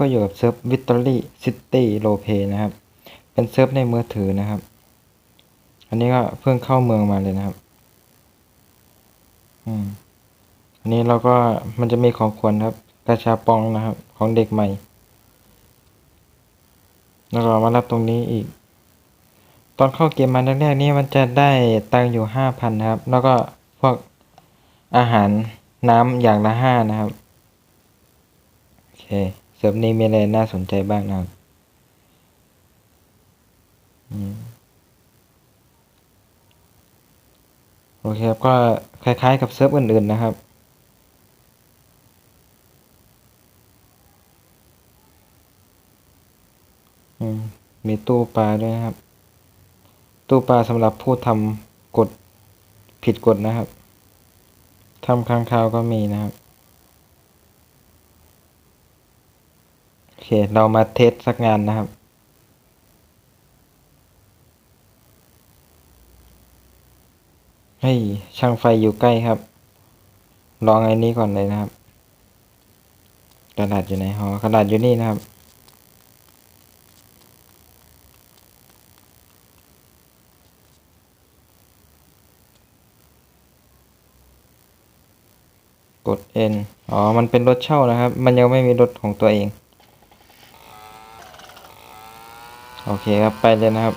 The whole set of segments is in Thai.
ก็อยู่กับเซิร์ฟวิ c ตอรี่ซิตี้โ p เพนะครับ เป็นเซิร์ฟในมือถือนะครับ อันนี้ก็เพิ่งเข้าเมืองมาเลยนะครับ อืม อันนี้เราก็มันจะมีของขวัญครับกระชาปองนะครับ ของเด็กใหม่ แล้วก็มารับตรงนี้อีก ตอนเข้าเกมมาแรกๆนี่มันจะได้ตังอยู่ห้าพันครับ แล้วก็พวกอาหารน้ำอย่างละห้านะครับ โอเค เซิร์ฟนี้มีอะไรน่าสนใจบ้างนะครับโอเคครับ ก็คล้ายๆกับเซิร์ฟอื่นๆนะครับ มีตู้ปลาด้วยนะครับ ตู้ปลาสำหรับผู้ทำกฎผิดกฎนะครับทำค้างคาวก็มีนะครับ อเค เรามาเทสสักงานนะครับเฮ้ช่างไฟอยู่ใกล้ครับ ลองไอ้นี้ก่อนเลยนะครับ กระดาษอยู่ไหนหอกระดาษอยู่นี่นะครับ กด N อ๋อ มันเป็นรถเช่านะครับ มันยังไม่มีรถของตัวเอง โอเคครับ ไปเลยนะครับ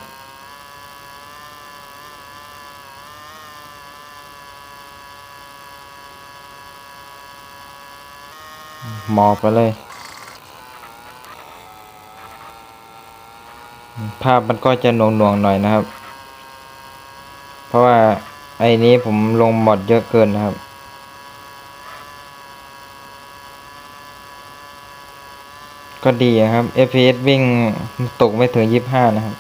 หมอบไปเลย ภาพมันก็จะหน่วงหน่วงๆหน่อยนะครับ เพราะว่าไอ้นี้ผมลงหมดเยอะเกินนะครับ ก็ดีครับ FPS วิ่งตกไม่ถึงยี่ห้านะครับ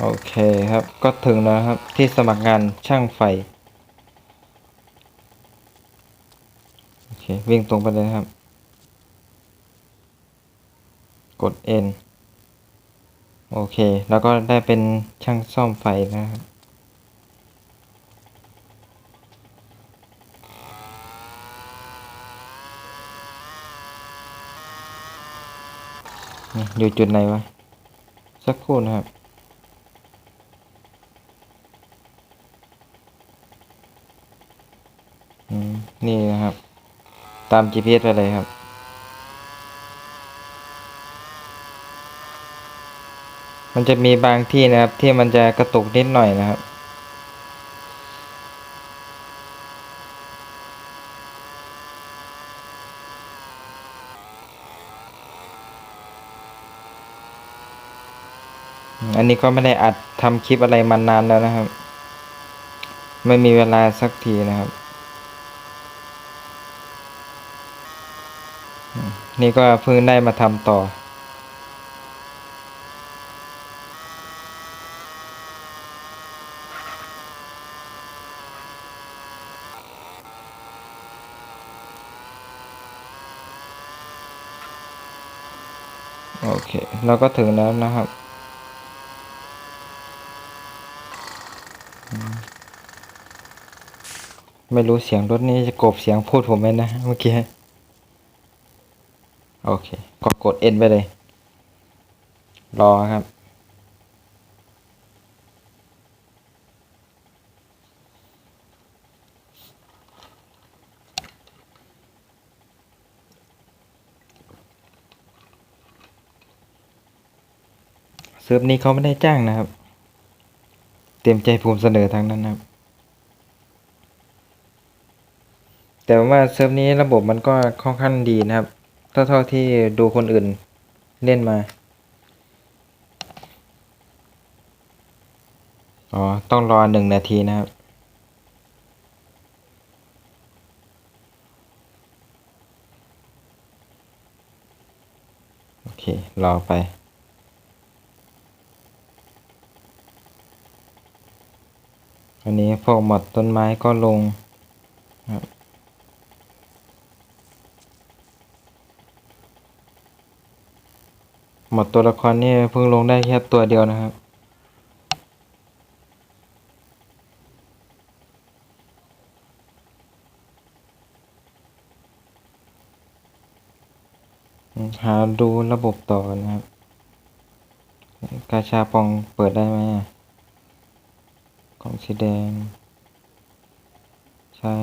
โอเคครับ ก็ถึงแล้วครับที่สมัครงานช่างไฟ โอเค วิ่งตรงไปเลยครับ กด N โอเค แล้วก็ได้เป็นช่างซ่อมไฟนะครับ อยู่จุดไหนวะ สักครู่นะครับนี่นะครับาม GPS ไปเลยครับ มันจะมีบางที่นะครับ ที่มันจะกระตุกนิดหน่อยนะครับ อันนี้ก็ไม่ได้อัดทำคลิปอะไรมานานแล้วนะครับ ไม่มีเวลาสักทีนะครับ นี่ก็เพิ่งได้มาทำต่อ โอเค เราก็ถึงแล้วนะครับไม่รู้เสียงรถนี้จะกบเสียงพูดผมไหมนะเมื่อกี้ โอเคก็กด N ไปเลย รอครับ เซิร์ฟนี้เขาไม่ได้จ้างนะครับ เต็มใจภูมิเสนอทางนั้นนะครับ แต่ว่าเซิร์ฟนี้ระบบมันก็ค่อนข้างดีนะครับ เท่าเท่าที่ดูคนอื่นเล่นมา อ๋อ ต้องรอหนึ่งนาทีนะครับ โอเค รอไปอันนี้พวกหมดต้นไม้ก็ลงครับ หมดตัวละครนี่เพิ่งลงได้แค่ตัวเดียวนะครับ หาดูระบบต่อกันนะครับ กาชาปองเปิดได้ไหมอะกล่องสีแดง ใช้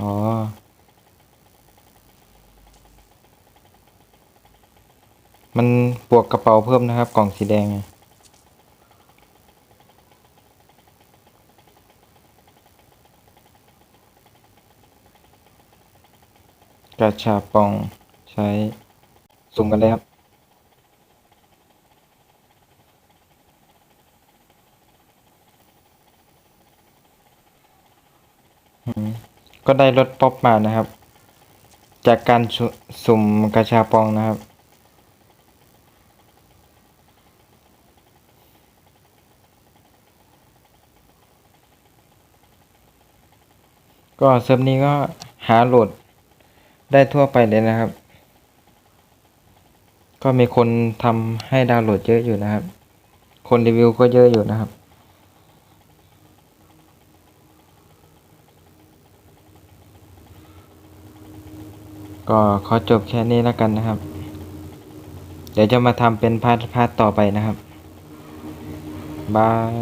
อ๋อ มันบวกกระเป๋าเพิ่มนะครับ กล่องสีแดงอะกาชาปองใช้สุ่มกันเลยครับ ก็ได้รถป๊อปมานะครับ จากการสุ่มกาชาปองนะครับ ก็เซิร์ฟนี้ก็หาโหลดได้ทั่วไปเลยนะครับ ก็มีคนทำให้ดาวน์โหลดเยอะอยู่นะครับ คนรีวิวก็เยอะอยู่นะครับ ก็ขอจบแค่นี้แล้วกันนะครับ เดี๋ยวจะมาทำเป็นพาร์ทพาร์ทต่อไปนะครับบาย